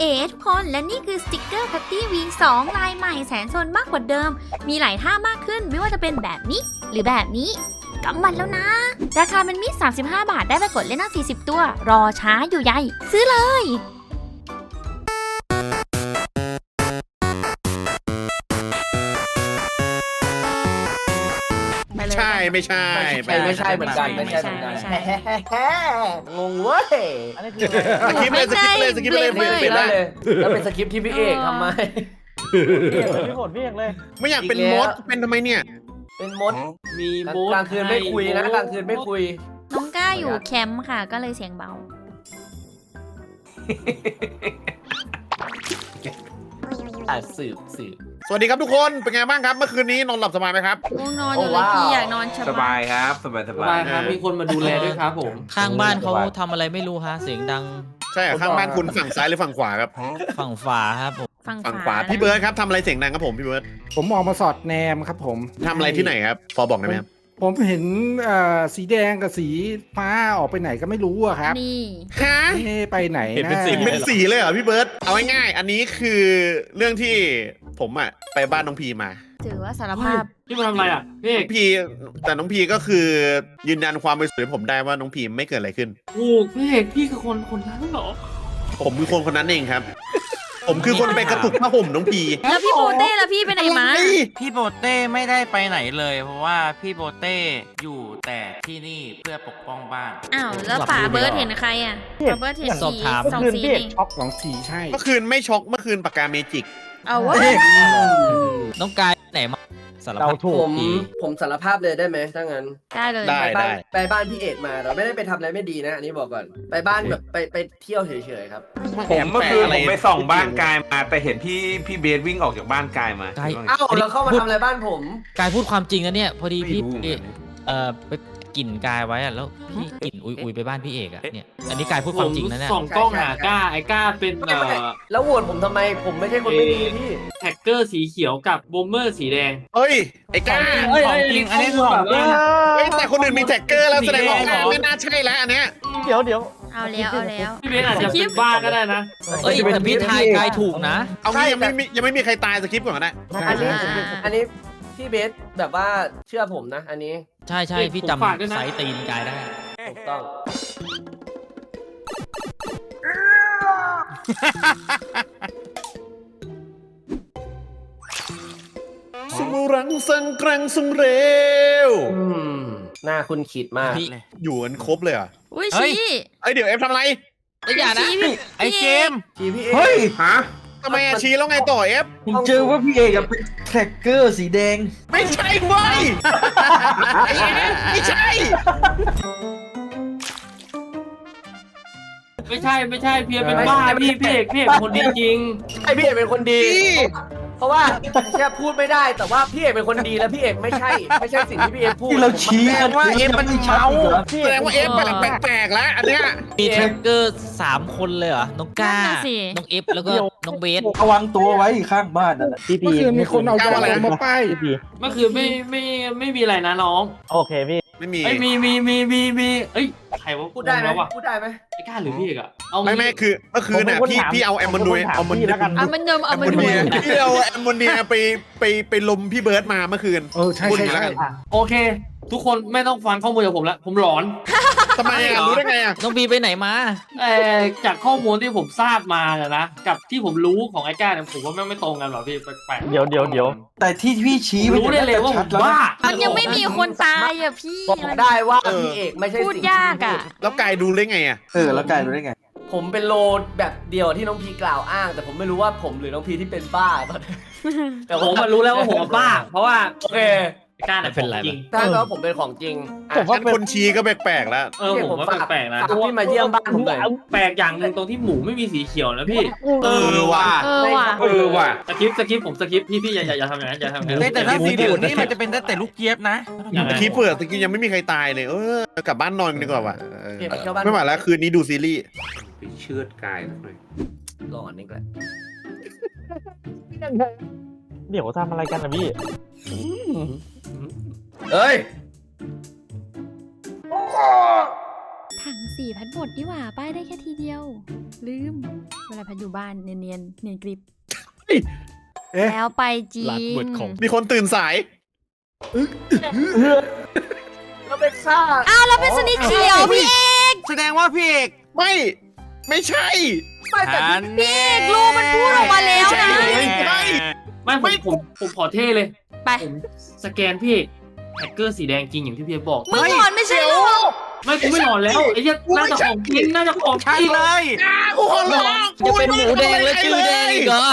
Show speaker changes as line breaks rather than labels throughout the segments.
เอ๋ทุกคนและนี่คือสติกเกอร์พัตตี้วี2ลายใหม่แสนโซนมากกว่าเดิม มีหลายท่ามากขึ้นไม่ว่าจะเป็นแบบนี้ หรือแบบนี้กำมันแล้วนะ ราคามันมี35 บาทได้ไปกดเล่นหน้า40 ตัว รอช้าอยู่ใหญ่ ซื้อเลย ไปเลย
ใช่ไม่ใช่
ไม่ไม่ใช่เหมือนกันไม่ใช่เหมือนกัน
ไม่ใช่
แฮ่งงเว้ย
อันนี้คือ
สกิปเลยสกิปเลยสกิปเลย
ไม่
เปลี่ยน
ใช่
เปลี่ยนได้
เลยแล้วเป็นสคริปต์ที่พี่เอกทำมาให้
พี่เอกเลยพี่ฝนพี่เอกเลย
ไม่อยากเป็น
อีก
ม
แล้ว
ดเป็นทำไมเนี่ย
เป็นมด
มี
กลาง
บูธ
กลางคืนไม่คุยนะกลางคืนไม่คุย
น้องก้าอยู่แคมป์ค่ะ ก็เลยเสียงเบา
อะสืบสืบ
สวัสดีครับทุกคน เป็นไงบ้างครับเมื่อคืนนี้นอนหลับสบายไหมครับ
ง่วงนอนอ
โอ้
ยู่เลยพี่
ว้าว
อยากนอนส
ส
บา
บายยครับ สบายส
ส
บา
บายยครับ
มีคนมาดูแลด้วยครับผม
ข้างบ้านเขาทำอะไรไม่รู้ฮะ เสียงดัง
ใช่เหรอข้างบ้านคุณฝั่งซ้ายหรือฝั่งขวาครับ
ฝั่งฝาครับผม
ฟัง
ฝั่งขวาพี่เบิร์ดครับทำอะไรเสียงดังครับผมพี่เบิร์ด
ผมออกมาสอดแนมครับผม
ทำอะไรที่ไหนครับพอบอกได้ไหมครับ
ผมเห็นเอ่อสีแดงกับสีฟ้าออกไปไหนก็ไม่รู้อะครับ
นี่
ฮะ
เอ๊ะไปไหน
เห็นเป็นสี
เห็นเป็นสีเลยเหรอพี่เบิร์ดเอาง่ายๆอันนี้คือเรื่องที่ ผมอะไปบ้านน้องพีมา
ถือว่าสารภาพ
พี่มาทำอะไรอะพี่เอก
น้องพีแต่น้องพีก็คือยืนยันความบริสุทธิ์ให้ผมได้ว่าน้องพีไม่เกิดอะไรขึ้น
ถูกพี่เอกพี่คือคนคนนั้นเหรอ
ผมคือคนคนนั้นเองครับ ผมคือคนไปกระตุกผ้าห่มน้องพี
แล้วพี่โปเต้แล้วพี่ไปไหนมา
อะไร
พี่โบเต้ไม่ได้ไปไหนเลย เพราะว่าพี่โบเต้อยู่แต่ที่นี่เพื่อปกป้องบ้าน
อ้าวแล้วป๋าเบิร์ดเห็นใครอะป๋าเบิร์ดเห็น
สอบ
สี
ถาม
สอง
เมื่อคืน
สี
พี่เอก
นี่
ช็อกสองสีใช่
เมื่อคืนไม่ช็อกเมื่อคืนปากกาเมจิก
เอาวะ
น้องกายไหนมาสาร
เรา
ภาพ
ถู
ผ
ก
มผมสารภาพเลยได้ไหมถ้างั้น
ได้เลย
ได้
ไปบ้านไปบ้านพี่เอกมาเราไม่ได้ไปทำอะไรไม่ดีนะอันนี้บอกก่อนไปบ้านแบบไปไปเที่ยวเฉยๆครับ
ผมเมื่อคืนผมไปส่องบ้านกายมา แต่เห็นพี่พี่เบสวิ่งออกจากบ้านกายมา
กาย
เอ้าแล้วเข้ามาทำอะไรบ้านผม
กายพูดความจริงนะเนี่ย พอดี
ไม่
พี่
รู้เหมือนกัน
เอ่อไป กลิ่นกายไว้อะแล้วพี่กลิ่นอุยอุยไปบ้านพี่เอกอะเนี่ยอันนี้กายพูดความจริงนะเนี่ย
ส่องกล้องหาก้าไอ้ก้าเป็น
ไม่
เอ่
ไม่
อ
แล้วโหวตผมทำไมผมไม่ใช่คนไม่ดีพี่
แท็กเกอร์สีเขียวกับบูมเมอร์สีแดง
เฮ้ยไอ้ก้า
ของจริงอันนี้คือของจริง
เฮ้ยแต่คนอื่นมีแท็กเกอร์แล้วแสดงว่า
สีแดงเหรอ
ไม่น่าใช่แล้วอันเนี้ย
เดี๋ยวเดี๋ยว
เอาแล้วเอาแล้ว
พี่เบสอาจจะเป็นบ้าก็ได้นะ
เอ้ยแต่พี่ทายกายถูกนะ
เอางี้ยังไม่มียังไม่มีใครตายสคริปต์ก่อนก็ได้
อันนี้
อ่า
อันนี้พี่เบสแบบว่าเชื่อผมนะ อันนี้
ใช่ใช่
เฮ้ย
พี่
ผมฝากด้วย
จำ
นะ
ไซส์ตีนกายได้
ถูกต้อง
สมุรังสังกรังสุงเร็ว
อืมหน้าคุณคิดมาก
พี่
อยู่กันครบเลยเหรอะ
อุ้ย
เฮ้ย
ชี้
เอ้ยเดี๋ยวเอฟทำอะไร
เอ้ยอย่านะ
ชี้พี่
ไอ้เกม
ทีพี่เอก
เฮ้ย
ฮะ
ทำไมอาชีแล้วไงต่อเอฟ
ผมเจอว่าพี่เอกอะเป็นแท็กเกอร์สีแดง
ไม่ใช่เว้ยไอ้เอฟไม่ใช่
ไม่ใช่ไม่ใช่เพียเป็นบ้าพี่พี่เอกพี่เอกเป็นคนดีจริง
ใช่พี่เอกเป็นคนดี
พี่
เพราะว่าแค่พูดไม่ได้แต่ว่าพี่เอกเป็นคนดีแล้วพี่เอกไม่ใช่ ไม่ใช่สิ่งที่พี่เอกพูด
ที่เราชี้
แสดงว่าเอฟมันเมา
พี่
แสดงว่าเอฟแปลกๆแล้วอันเนี้ย
มีแท็กเกอร์สาม คนเลยเหรอ น้องก้า
นั่นน่ะสิ
น้องเอฟ แล้วก็น้องเบส
ระวังตัวไว้ข้างบ้านนั่นแหละพี่พี
เมื่อคืนมีคนเอายาลมมาป้าย
พี่พี
เมื่อคืนไม่ไม่ไม่มีอะไรนะน้อง
โอเคพี่
ไม่มี
เอ้ยมีมีมีมีมีเอ้ยใครวะ
พูดได้ไหม
แล้ววะ
พูดได้ไหม
ไอ้ก้าหรือพี่เอกอะเอา
ไม่ไม่คือเมื่อคืนน่ะพี่พี่เอาแอมโมเนียเอาแอมโมเนีย
เอามันเดิม
แอ
เอา
ม
มั
โม
นดู
เนียพี่เอาแอมโมเนียไปไปไปลมพี่เบิร์ดมาเมื่อคืน
เออใช่
พูด
ใช่
อย่างนี้
ใช่
แล้วกัน
โอเค ทุกคนไม่ต้องฟังข้อมูลจากผมแล้วผมหลอน
ทำไมอะรู้ได้ไงอะ
น้องบีไปไหนมา
เอ่อจากข้อมูลที่ผมทราบมาเนี่ยนะกับที่ผมรู้ของไอ้ก้าเนี่ยผมว่าแม่งไม่ตรงกันหรอกพี่แปลกๆ
เดี๋ยวเดี๋ยวเดี๋ยวแต่ที่พี่ชี้
รู้ได้เลยว่าผมบ้า
มันยังไม่มีคนตายอะพี่
บอกได้ว่าพี่เอกไม่ใช่
พูด
สิ่งที่
ยากอะ
แล้วกายดูได้ไงอะ
เออแล้วกลายรู้ได้ไง
ผมเป็นโลแบบเดียวที่น้องพีกล่าวอ้าง แต่ผมไม่รู้ว่าผมหรือน้องพีที่เป็นบ้าตอนนี้
แต่ผมมารู้แล้วว่าผมบ้า เพราะว่า
โอเค
ไอ้ก้าเนี่ย
ไม่เป็นไร
จริง
ถ้าแปลว่าผมเป็นของจริงอะ
ผมว่า
งั้นคนชี้ก็แปลกๆแล้ว
เออผมว่าแปลกๆนะ
ฝากพี่มาเยี่ยมบ้านผมหน่อย
แปลกอย่างหนึ่งตรงที่หมูไม่มีสีเขียวนะพี่
เออว่ะ
เออว่ะ
เออว่ะสคริปต์สคริปต์ผมสคริปต์พี่พี่อย่าอย่าอย่าทำอย่างนั้นอย่าทำอย่างนั้น
เฮ้ยแต่ถ้าสีเหลืองนี่มันจะเป็นตั้งแต่ลูกเจี๊ยบนะ
อย่างนั้น
ทีเปิดตะกี้ยังไม่มีใครตายเลย เออกลับบ้านนอนกันดีกว่าว่ะเออ
เก็บไปเที่ยวบ้าน
ไม่ไหวแล้วคืนนี้ดูซีรีส์
ไปเชือดกายหน่อย
หลอนนี่แหละ
เดี๋ยวทำอะไรกันนะพี่
เอ้ย
ถังสี่พัดบดดีกว่าป้ายได้แค่ทีเดียว ลืม เวลาพัดอยู่บ้านเนียนๆเนียนกริบ
เอ๊ะ
แล้วไปจริ
หลัก
ง
เวิร์ดของ
มีคนตื่นสาย
แล้วเป็นซ่า
อ้าวแล้วเป็นสนิทเขียวพี่เอก
แสดงว่าพี่เอก
ไม่ ไม่ใช่
ไม่แต่
ฉัน
พี่เอกรู้มันพูดออกมาแล้วนะ
ไม่
ไม่ผม
ไม่
ผมผมขอเท่เลย
ไป
ผมสแกนพี่เอกแฮกเกอร์สีแดงจริงอย่างที่พี่เอกบอก
มึงหลอนไม่ใช่เหรอ
ไม่กูไม่หลอนแล้วไอ้เหี้ยน่าจะของจริงน่าจะของจ
ใช่
ริง
เลย
กูขอร้อง
จะเป็นหมูแดงและชื่อแดงอีกเหรอ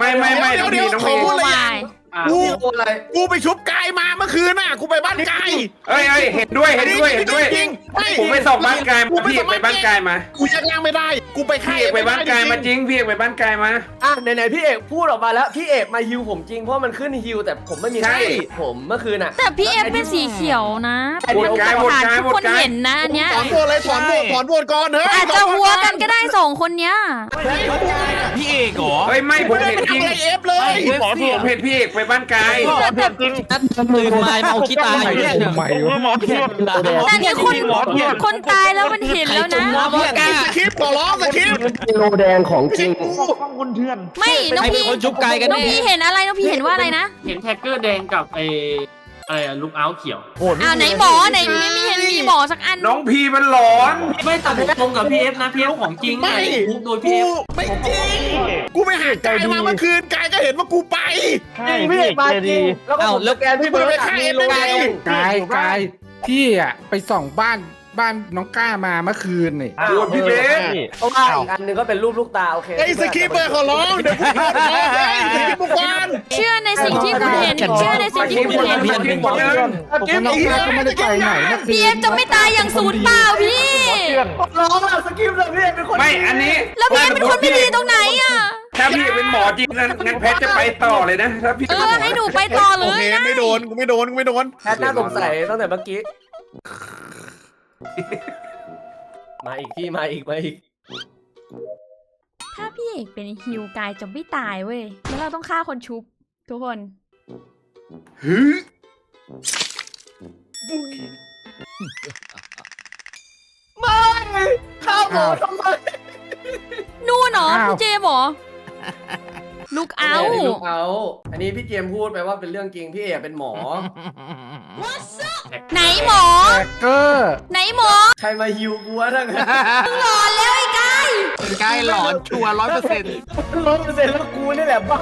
ไม่ไม่ไม่เดี๋ยวเดี๋ยวขอพูดอะไรอย่าง
อะ
กู
โอะไร
กูไปชุบกายมาเมื่อคืนน่ะกูไปบ้านกาย
เอ้ยเอ้ยเห็นด้วยเห็นด้วยเห็นด้วย
จริงๆไม่
ผมไปส่องบ้านกายมาพี่เอกไปบ้านกายมา
กูยังย่างไม่ได้ กูไป
พี่
ค่าย
เอกไปบ้านกายมาจริงพี่เอกไปบ้านกายมา
อะไหนๆพี่เอกพูดออกมาแล้วพี่เอกมาฮิวผมจริงเพราะมันขึ้นฮิวแต่ผมไม่มี
ใช่
ใครผมเมื่อคืนอะ
แต่พี่เอกเป็นสีเขียวนะ
หมดกาย
หมด
ผ่าน
กาย
ทุก
หมด
คน
กาย
เห็นนะอันเนี้ย
ถอนโหวตเลยถอนโหวตถอนโหวตก่อนเฮ้ย
อาจจะหัวกันก็ได้สองคนเนี้ย
พี่เอกเหรอ
เฮ้ยไม่ผม
ไม่ได้
เห็น
ไป
จริง
ทำอะไรเอฟเลย
ผมเห็นพี่เอกไปบ้านกาย
แต่
นัดตื่นมาเอาขี้ตาอยู่เนี่ย
ทำไมวะ
แต่นี่คนคนตายแล้วมันเห็นแล้วนะ
หัวบอกกล้า
สคริปต์ขอร้องสคริปต์
โลแดงของจริง
ไม่น้อง
ใครเป็น
พี่
คนชุบกายกัน
น้อง
แน่
พี่เห็นอะไรน้องพี่เห็นว่าอะไรนะ
เห็นแฮกเกอร์แดงกับไอ้อะไรอะลูกเอาท์เขียว
อ้าวไหนหมอไหนไม่มีเห็นมีหมอสักอัน
น้องพีมันหลอน
ไม่ตัดผมตรงกับพี่เอฟนะพี่เอฟของจริง
ไม่
ทุบโดยพี่
กู
เอฟ
ไม่จริง กูไปหากายมาเมื่อคืนกายก็เห็นว่ากูไป
จริงพี่เอกมาจริงแล้วก็
เอ้า
ผม
แล้ว
สแกนพี่เบิร์ด
ไม่
อะ
ใช่
มีโลแดง
กายกายพี่อะไปส่องบ้านบ้านน้องก้ามาเมื่อคืนนี่
อ้าว
โอ้ยพี่เบส
เพราะว่าอีกอันหนึงก็เป็นรูปลูกตาโอเค
ไอ้สคริปต์เบอร์ขอร้องเดี๋ยวกูโดนฟ้องไอ้สคริปต์บุกวัน
เชื่อในสิ่งที่คุณเห็น เชื่อในสิ่งที่คุณเห็น
พี่เอกหมดเลย
ผมกับน้องก้าก็ไม่ได้ไปไหนเมื่อคืน
พี่เอกจะไม่ตายอย่างศูนย์เปล่าพี่
ร้องอะสคริปต์เลยพี่เอกเป็นคน
ไม่ อันนี้
แล้วพี่เอกเป็นคนไม่ดีตรงไหนอะ
ถ้าพี่เอกเป็นหมอจริงงั้นงั้นแพทย์จะไปต่อเลยนะถ้าพี่
เออให้หนูไปต่อเล
โอยเค
นะ
ไม่โดนกูไม่โดนกูไม่โดน
แพทน่าสงสัยตั้งแต่เมื่อกี้ มาอีกพี่มาอีกมาอีก
ถ้าพี่เอกเป็นฮิวกายจะไม่ตายเว้ยแล้วเราต้องฆ่าคนชุบ ทุกคน
ไม่ข้าวหมูทำไม
นู่นเหรอ
อ้าว
พี่เจมส์เหรอ ลูกเอา
นนี้ลูกเอาอันนี้พี่เจมส์พูดไปว่าเป็นเรื่องจริงพี่เอกเป็นหมอ
ไหนหมอ
แฮกเกอร์
ไหนหมอ
ใครมาฮิวกูวะทั้งนั้น
หลอนแล้วไอ้กาย
กายหลอนชัวร้อยเปอร์เซ็นต์
ร้อยเปอร์เซ็นต์แล้วกูนี่แหละบ้า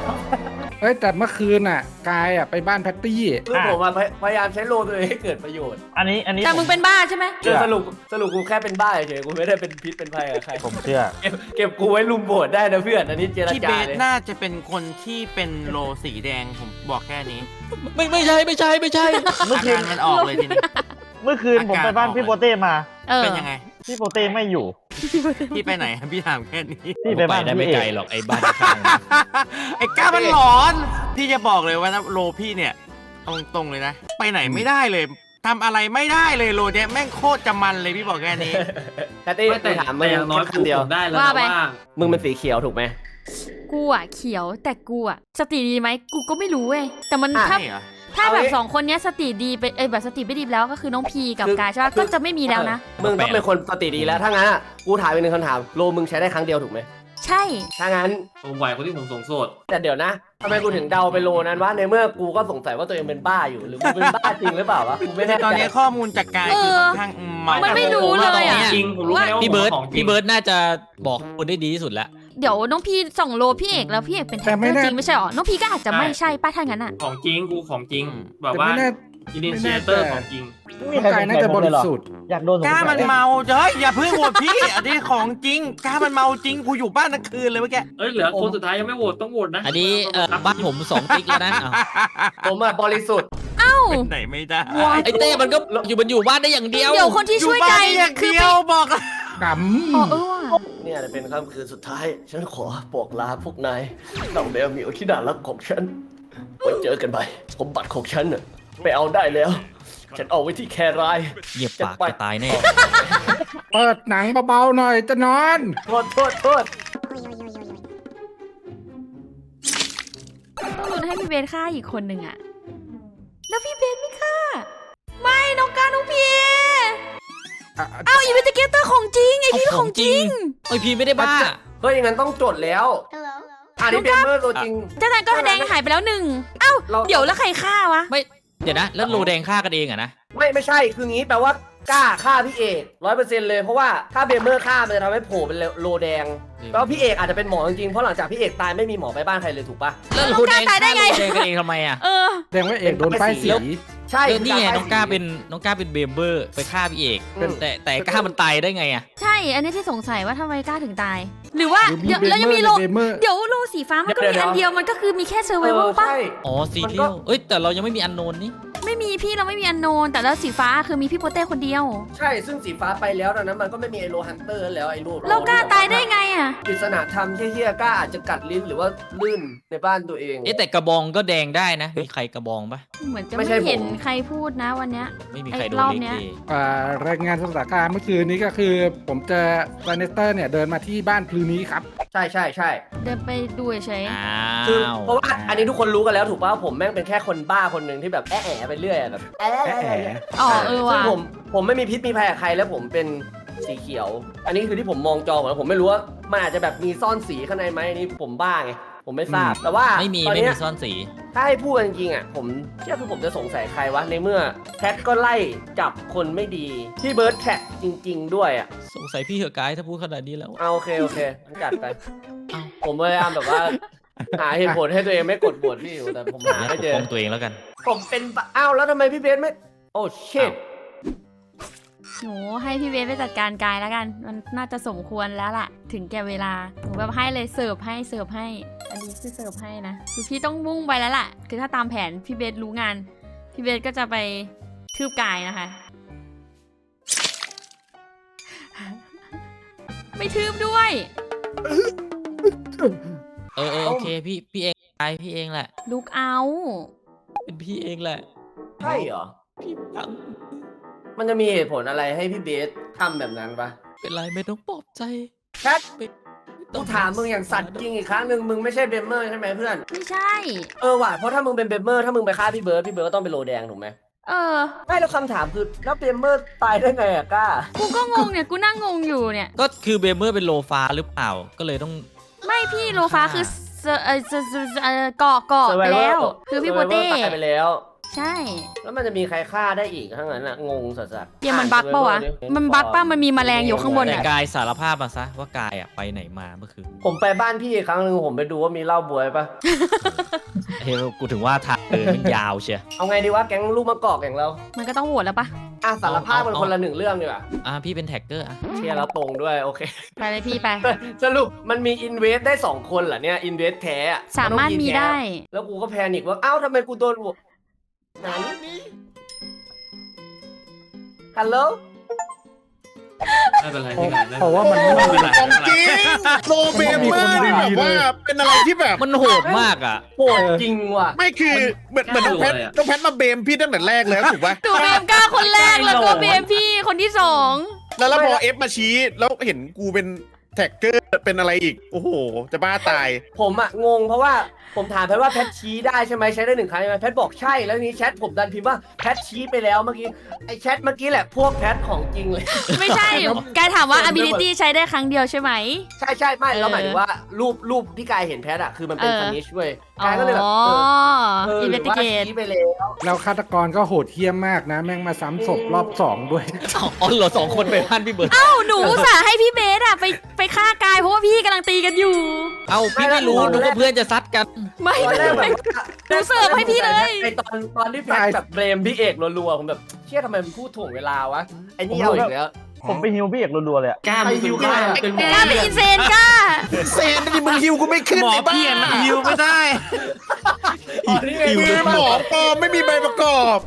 เฮ้ยแต่เมื่อคืนอะกายอะไปบ้านแพตตี้
คือผมอะพยพยายามใช้โลตัวเองให้เกิดประโยชน์
อันนี้อันนี้
แต่มึงเป็นบ้าใช่ไหม
คือสรุปสรุปกูแค่เป็นบ้าเฉยๆกูไม่ได้เป็นพิษเป็นภัยกับใคร
ผมเชื่อ
เก็บเก็บกูไว้ลุมโบดได้นะเพื่อนอันนี้เจร
พี่
จา
เบส
เลย
น่าจะเป็นคนที่เป็นโลสีแดงผมบอกแค่นี้
ไม่ไม่ใช่ไม่ใช่ไม่ใช่
เมื่อ
อา
คืน
การมันออกเลยทีนี้
เมื่อคืนผมไปบ้านพี่โปเต้มา
เออ
เป็นยังไง
พี่โปเต้ไม่อยู่
พี่ไปไหนพี่ถามแค่นี้
พี่ไปบ้าน
ได้ไม่
พี่
ไกล
เอก
หรอกไอ้บ้านข้าง
ไอ้ก้ามันหลอน พี่จะบอกเลยว่านะโลพี่เนี่ยเอาตรงๆเลยนะ ไปไหนไม่ได้เลยทำอะไรไม่ได้เลยโลเนี่ยแม่งโคตรจะมันเลยพี่บอกแค่นี้
แพตตี้
ไม่แต่
กูถามมึ
แต่
ง
อย่างน้อย
แค่
กู
คำเดียว
ผมได้แล้ว
ว่า
นะ
ไป
ว่า
มึงเป็นสีเขียวถูกไหม
กูอะเขียวแต่กูอะสติดีไหมกูก็ไม่รู้เว้ยแต่มัน
อะ
ถ้า
ใช่เหรอ
ถ้า
เอา
แบบ
ไว้
สองคนเนี้ยสติดีไปเอ้ยแบบสติไม่ดีแล้วก็คือน้องพีกับ
คือ
กายใช่ปะ
คือ
ก็จะไม่มีแล้วนะ
มึงต้องเป็นคนสติดีแล้วถ้างั้นอะกูถามอีกหนึ่งคำถามโลมึงใช้ได้ครั้งเดียวถูกไหม
ใช่
ถ้างั้น
ผมไหวคนที่ผมสงโสด
แต่เดี๋ยวนะทำไมกูถึงเดาไปโลนั้นวะในเมื่อกูก็สงสัยว่าตัวเองเป็นบ้าอยู่หรือกูเป็นบ้าจริงหรือเปล่าวะกูไม่แน่
ตอน
ใจ
นี้ข้อมูลจากกายคือค่อนข้างเมา
มันไม่รู้เลยอะ
จริงผมรู้แล้ว
พี่เบิร์ด
ของจง
พี่เบิร์ดน่าจะบอกคนได้ดีที่สุดแล้ว
เดี๋ยวน้องพีส่องโลพี่เอกแล้วพี่เอกเป็นแฮ
แต่
กเก
ไม่
อร์
แน่
จริงไม่ใช่หรอ น้องพีก็อาจจะไม่ใช่ป้าถ้างั้นอะ
ของจริงกูของจริง
อืม
แบบ
แต่
ว่า
ไม่แน่
อินิเชเตอร์ของจริง
น้องกายน่าจะบริสุทธิ์
อยากโดน
ก้ามันเมาเฮ้ยอย่าเพิ่งโหวตพี่อันนี้ของจริงก้ามันเมาจริงกูอยู่บ้านทั้งคืนเลยเมื่อกี้
เอ้ยเหลือคนสุดท้ายยังไม่โหวตต้องโหวตนะ
อันนี้เอ่อบ้านผมสองติ๊กแล้วนะอ้าว
ผมอะบริสุทธิ์
เอ้า
ไหนไม่ได้
ไอ้เต้มันก็อยู่มันอยู่บ้านได้อย่างเดียว
เดี๋ยวคนที่ช่วย
บ้าน
กาย
ได้อย่าง
คือ
เดี
ไป
ยวบอก
ก
อ๋อเออว่ะ
เนี่ยจะเป็นค่ำคืนสุดท้าย ฉันขอบอกลาพวกนายน้องแมวเหมียวที่น่ารักของฉันไว้เจอกันใหม่สมบัติของฉันน่ะไม่เอาได้แล้ว ฉันเอาไว้ที่แคราย
เหยียบปากจะตายแน่ำ
เปิดหนังเบาๆหน่อยจะนอน
โทษโทษโทษ
ต้องลุ้นให้พี่เบสฆ่าอีกคนหนึ่งอะแล้วพี่เบสไม่ฆ่า ไม่น้องการน้องพี
อะ
เอ้าอินเวสติเกเตอร์ของจริงไอพี่ของจริง
เอ้ยพี่ไม่ได้บ้า
เฮ้ยอย่างนั้นต้องจดแล้วอันนี้เบมเมอร์ตัวจริง
เจ้าแดงก็แดงหายไปแล้วหนึ่งเอ้า
เรา
เดี๋ยวแล้วใครฆ่าวะ
ไม่เดี๋ยวนะ แล้วโลแดงฆ่ากันเองอะนะ
ไม่ไม่ใช่คืองี้แปลว่ากล้าฆ่าพี่เอกร้อยเปอร์เซ็นต์เลยเพราะว่าถ้าเบมเมอร์ฆ่ามันจะทำให้โผล่เป็นโลแดงแปลว่าพี่เอกอาจจะเป็นหมอจริงๆเพราะหลังจากพี่เอกตายไม่มีหมอไปบ้านใครเลยถูกปะ
แล้วโลแดงฆ่าโลแดงกันเองทำไมอะ
เออ
แดงว่าเอกโดนป้ายสี
ใช่
เออนี่ไง
คื
น้องกล้าเป็นน้องกล้าเป็นเบมเบอร์ไปฆ่าพี่เอก
อืม
แต่แต่กล้ามันตายได้ไงอะ
ใช่ อันนี้ที่สงสัยว่าทำไมกล้าถึงตาย หรือว่า
หรือมี
เดี๋ยว
เบม
แล้วยัง
เมอ
มี
ร์
โล
เบมเมอร์
เดี๋ยวโลสีฟ้ามันก็มีอันเดียวมันก็คือมีแค่เซอร์ไว
เอ
เว
อ
ลป่ะ
ใช่
อ๋อซี
มัน
เรี
ก็
ยลเอ้ยแต่เรายังไม่มีอันโนนนี่
ไม่มีพี่เราไม่มีอันโนน แต่แล้วสีฟ้าคือมีพี่โปเต้คนเดียว
ใช่ซึ่งสีฟ้าไปแล้วดังนั้นมันก็ไม่มีไอโลฮันเตอร์แล้วไอโล
แล้วกล้าตายได้ไงอะ
ปริศนาธรรมเฮี้ยๆกล้าอาจจะกัดลิ้นหรือว่าลื่นในบ้านตัวเอง
เอ๊ะแต่กระบองก็แดงได้นะ มีใครกระบองปะ
เหมือนจะ
ไม่
ไม่
ใช่
เห็น
ผม
ใครพูดนะวันเนี้ย
ไม่มีใครโดน
ไอ้รอบ
เล็ก
เนี้ย
เดย์
อ่ารายงานสถานการณ์เมื่อคืนนี้ก็คือ ผมเจอไซเนสเตอร์เนี่ยเดินมาที่บ้านพลูนี้ครับ
ใช่ใช่ใช่
เดินไปดูเฉย
อ้า
คือ
ว
เพราะว่าอันนี้ทุกคนรู้กันแล้วถูกป่ะว่าผมแม่งเป็นแค่คนบ้าคนหนึ่งที่แบบแอะแอะไปเรื่อยอะแบบแอะแอะ
แอะแอะ
แอะ
ๆอ๋อเออ
ซึ่
ว่ะ
งผมผมไม่มีพิษมีภัยกับใครแล้วผมเป็นสีเขียว อันนี้คือที่ผมมองจอผมแล้วผมไม่รู้ว่ามันอาจจะแบบมีซ่อนสีข้างในไหมอันนี้ผมบ้าไงผมไม่ทราบแต่ว่า
ไม่มี
ตอน
ไม่
เนี้
มี
ย
ซ่อนสี
ถ้าให้พูดกันจริงๆอะผมเชื่อคือผมจะสงสัยใครวะ ในเมื่อแพทก็ไล่จับคนไม่ดีที่เบิร์ดแท็กจริง ๆ ด้วยอะ
สงสัยพี่เหอะกายถ้าพูดขนาดนี้แล้ว
เอาโอเค โอเคงั้นจัดไป
เอ้า
ผมพยายามแบบว่า หาเหตุผลให้ตัวเองไม่กดบวชพี่อยู่แต่ผม
ผม
หา
อยาก
ไม่
ปก
เจอ
ป้องตัวเองแล้วกัน
ผมเป็นปะอ้าวแล้วทำไมพี่เบสไม่ โอ้ชิต
หนูให้พี่เวฟไปจัดการกายแล้วกัน มันน่าจะสมควรแล้วล่ะ ถึงแก่เวลา หนูแบบให้เลยเสิร์ฟให้เสิร์ฟให้ อันนี้คือเสิร์ฟให้นะ คือพี่ต้องมุ่งไปแล้วล่ะ คือถ้าตามแผนพี่เบสรู้งาน พี่เบสก็จะไปทืบกายนะคะ ไม่ทืบด้วย
เออเออโอเคพี่พี่เองกายพี่เองแหละ
ลุกเอา
เป็นพี่เองแหละ
ใช่เหรอ
พี่พัง
มันจะมีเหตุผลอะไรให้พี่เบสทำแบบนั้นปะ
เป็นไรไม่ต้องปลอบใจ
แพท
ไม่
กูถามมึงอย่างสัตว์จริงอีกครั้งหนึ่งมึงไม่ใช่เบมเมอร์ใช่ไหมเพื่อน
ไม่ใช่
เออว่ะเพราะถ้ามึงเป็นเบมเมอร์ถ้ามึงไปฆ่าพี่เบิร์ดพี่เบิร์ดก็ต้องเป็นโลแดงถูกไหม
เออ
ไม่แล้วคำถามคือแล้วเบมเมอร์ตายได้ไงอะกล้า
กูก็งงเนี่ย กูนั่งงงอยู่เนี่ย
ก็คือเบมเมอร์เป็นโลฟ้าหรือเปล่า ก็เลยต้อง
ไม่พี่โลฟ้าคือเซอร์เออเซอร์เซอร์เอ่อเกาะเกาะไปแล้ว คือพี่โปเต้
ตายไปแล้ว
ใช่
แล้วมันจะมีใครฆ่าได้อีกทั้งนั้นอะงงสัสๆ
เกมมันบั๊กปะวะ มันบั๊กปะมันมีแมลงอยู่ข้างบน
แต่
อะ
กายสารภาพมาซะว่ากายอะไปไหนมาเมื่อคืน
ผมไปบ้านพี่อีกครั้งหนึ่งผมไปดูว่ามีเหล้าบวยปะ
เฮ้ยกูถึงว่าทางเดินมันยาวเชีย
เอาไงดีวะแก๊งลูกมะกอกอย่างเรา
มันก็ต้องโหวตแล้วปะ
อะสารภาพ
เอา
มัน
เอา
คนละหนึ่งเรื่องดีกว่า
อะพี่เป็นแท็กเกอร์อะ
เชียร์แล้วตรงด้วยโอเค
ไปเลยพี่ไป
สรุปมันมีอินเวสได้สองคนเหรอเนี่ยอินเวสแท้อะ
สามารถ
นต้อง
มี
ยิงแท้
ได้
แล้วกูก็แพนิกว่าเอ้าทำไมกูโดนโหวตนั้นฮัลโหล
ไม่เป็นไรพี่กายไม่
เพราะว่ามัน
ไม่เป็นไร
ของ
ไม่เป็นไร
จริงโลเบมเมอร์นี่แบบว่าเป็นอะไรที่แบบ
มันโหดมากอะ
โหดจริงว่ะ
ไม่คือเหมือนเหมือนน้องแพทน้องแพทมาเบมพี่ตั้งแต่แรกแล้วถูกปะ
ตูเบมก้าคนแรกแล้วก็เบมพี่คนที่สอง
แล้วแล้วพอเอฟมาชี้แล้วเห็นกูเป็นแท็กเกอร์เป็นอะไรอีก โอ้โห จะบ้าตาย
ผมอะงงเพราะว่า ผมถามแพทว่าแพทชี้ได้ใช่ไหมใช้ได้หนึ่งครั้งใช่ไหมแพทบอกใช่แล้วทีนี้แชทผมดันพิมพ์ว่าแพทชี้ไปแล้วเมื่อกี้ไอแชทเมื่อกี้แหละพวกแพทของจริงเลย
ไม่ใช่ กายถามว่า ability ใช้ได้ครั้งเดียวใช่ไหม
ใช่ใช่ไม่
เออ
เราหมายถึงว่ารูปรูปที่กายเห็นแพทอะคือมันเป็น
เออ
ฟันิชเว้ย
อ๋อกา
ยก็เลยแบบเออเออ
อิน
ห
เว
รื
ส
อ
ติ
ว่า
เกต
ชี้ไปแล้ว
แล้วฆาตกรก็โหดเหี้ยมมากนะ แม่งมาซ้ำศพรอบสองด้วย
อ๋อเหรอสองคนไปบ้านพี่เบิร์ด
เอ้าหนูอุตสาห์ให้พี่เบสอะไปไปฆ่ากายเพราะว่าพี่กำลังตีกันอยู่
เอ้าพี่ไม่รู้ นึกว่าเพื่อนจะซัดกัน
ไม่
ตอนแรกแบบ
หนูเสิร์ฟให้พี่เลย
ไอตอนตอนที่แพทแบบเบรมพี่เอกรัวๆผมแบบเชี่ยทำไมมันพูดถ่วงเวลาวะไอ้นี่เอาอีกแล้ว
ผมไปฮิวพี่เอกรัวๆเลยอะ
กล้ามึงเป็นบ้าเป็นหมอก
ล้าเป็นอินเซนกล้า
เซนนี่มึงฮิวกูไม่ขึ้น
หมอ
ไอ้บ้า
เพี้ยนอะฮิวไม่ได้
อ๋อนี่ไง
คือหมอปลอมไม่มีใบประกอบ